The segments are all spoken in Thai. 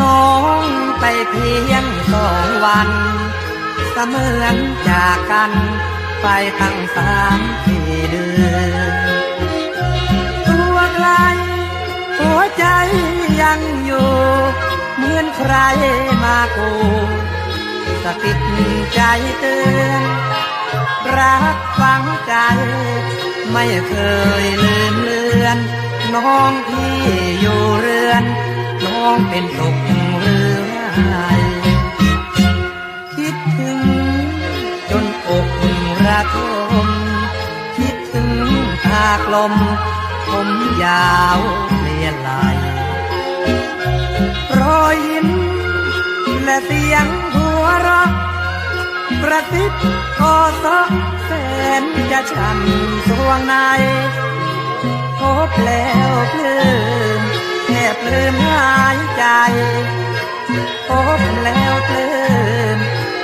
น้องไปเพียงสองวัน เสมือนจากกันไปตั้งสามสี่เดือนตัวไกลหัวใจยังอยู่ เหมือนใครมากูสะกิดใจเตือนรักฝังใจ ไม่เคยลืมเลือน น้องพี่อยู่เรือน องเป็นสุขเรือไคิดถึงจนอกระทมคิดถึงทากลม ผมยาวเลียนไหลรอยยิ้มและเสียงหัวเราะกระติบกอซอกแสนจะช่ำสวงในพบแล้วเพลิมแท บลืมหายใจ พบแล้วเพลิม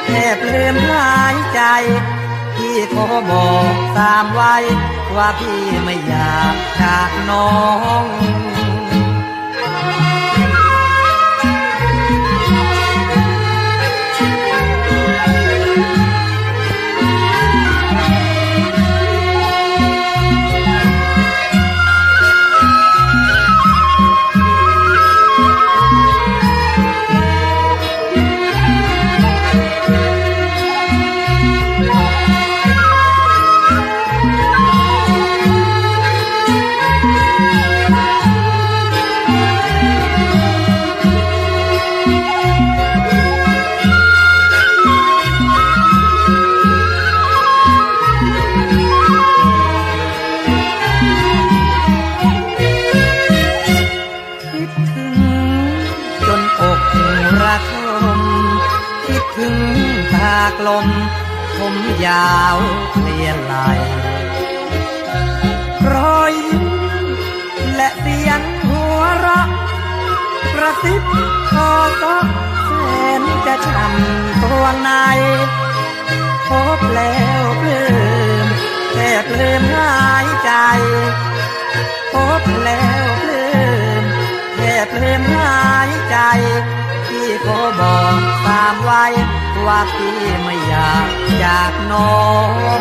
แทบลืมหายใจ พี่ขอบอกสามไว้ ว่าพี่ไม่อยากจากน้อง จนอกระทมคิดถึงตากลม ผมยาวเปลี่ยนไหลรอยยิ้มและเสียงหัวเราะกระซิบคอก็แสนจะช่ำตัวในพบแล้วเพลิมแทบลืมหา แทบลืมหายใจพี่ขอบอกตามไว้ว่าพี่ไม่อยากจากน้อง